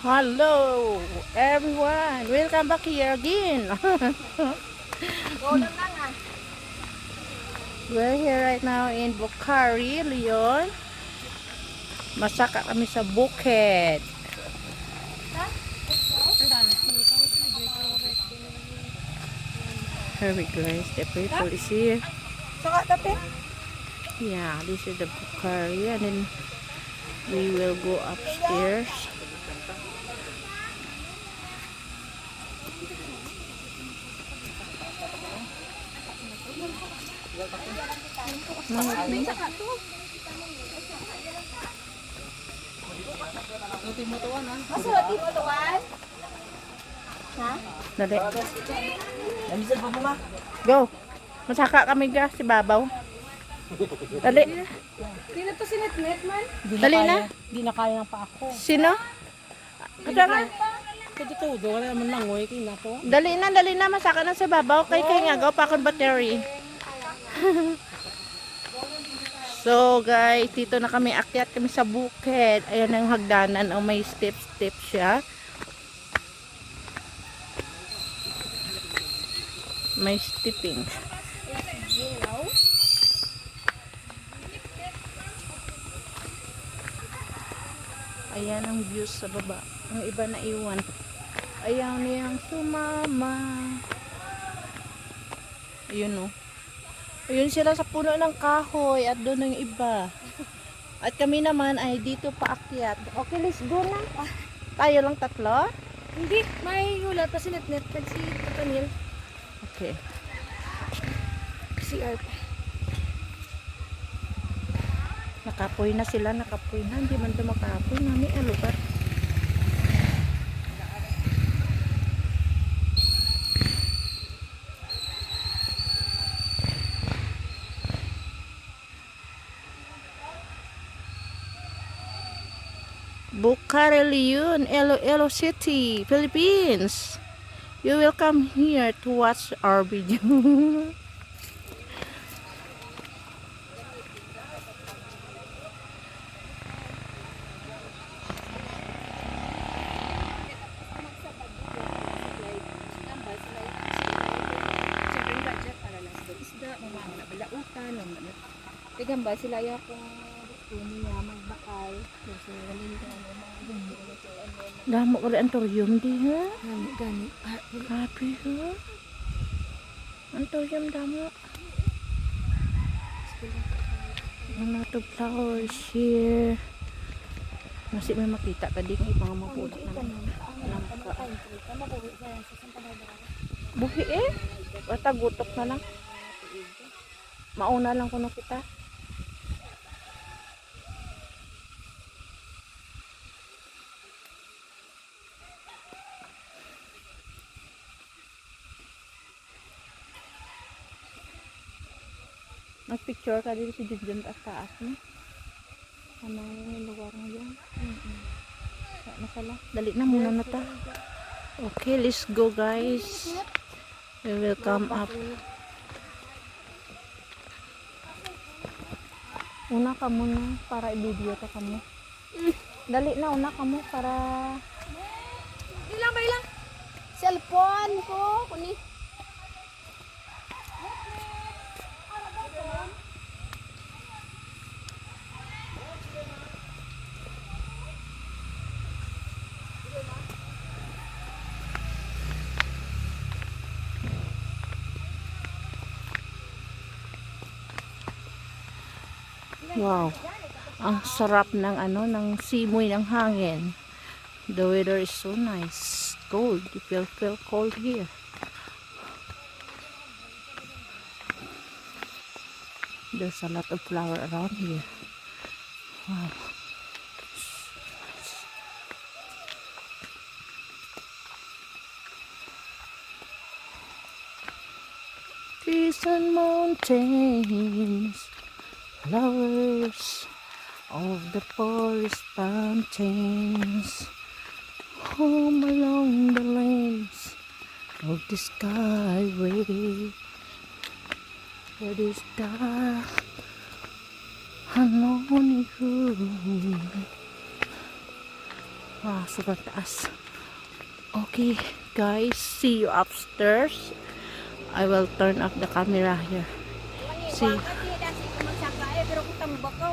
Hello, everyone. Welcome back here again. We're here right now in Bukhari, Leon. Masaka kami sa bukid. Here we guys. The people is here. Yeah, this is the Bukhari and then we will go upstairs. Masarap mo tuwan. Ha? Dali. Lamisal pa mo ma. Go. Masaka kami ga si Babaw. Dali. Di na to sinetnet man. Dali na. Di na kaya ng pa ako. Sino? Kaya to, do wala naman lang, oy, kina to. Dali na, dali na. Masaka na si Babaw. Kay kay nga gaw pa akong battery. so guys, dito na kami. Akyat kami sa bukid. Ayan ang hagdanan. Oh, may step-step siya. May stepping. Ayan ang views sa baba. Ang iba na iwan. Ayaw niyang sumama. Ayun o. Ayun sila sa puno ng kahoy at doon ang iba. At kami naman ay dito paakyat. Okay, let's go na. Tayo lang tatlo? Hindi, may hula pa sinetnet pag si Tatanil. Okay. Si Art. Nakapoy na sila, nakapoy na. Hindi man ito makapoy. Nami, ah, lugar. Bukhari Leon, Iloilo City, Philippines. You will come here to watch our video. Tigamba sila ya Damo ko rin antorium di ha? gani, gani. Happy ha? Antorium damo. A lot of flowers here. Masih may makita ka din mga mapuno na langka. Buhi eh. Basta gutok na lang. Mauna lang kuno kita. Nagpicture ka dito si Junjun taas taas mo. Ano yung lugar mo yun? Sa na pala. Dali na muna na ta. Okay, let's go guys. We will come up. Una ka muna para i-video ka kamo. Dali na, una ka mo para... Ilang ba ilang? Cellphone ko, kuni. Wow. Ang sarap ng ano, ng simoy ng hangin. The weather is so nice. Cold. You feel, feel cold here. There's a lot of flower around here. Wow. Trees and mountains flowers of the forest fountains home along the lanes of the skyway where and lonely room Wow, sobrang taas. Okay, guys. See you upstairs. I will turn off the camera here. See. Bakal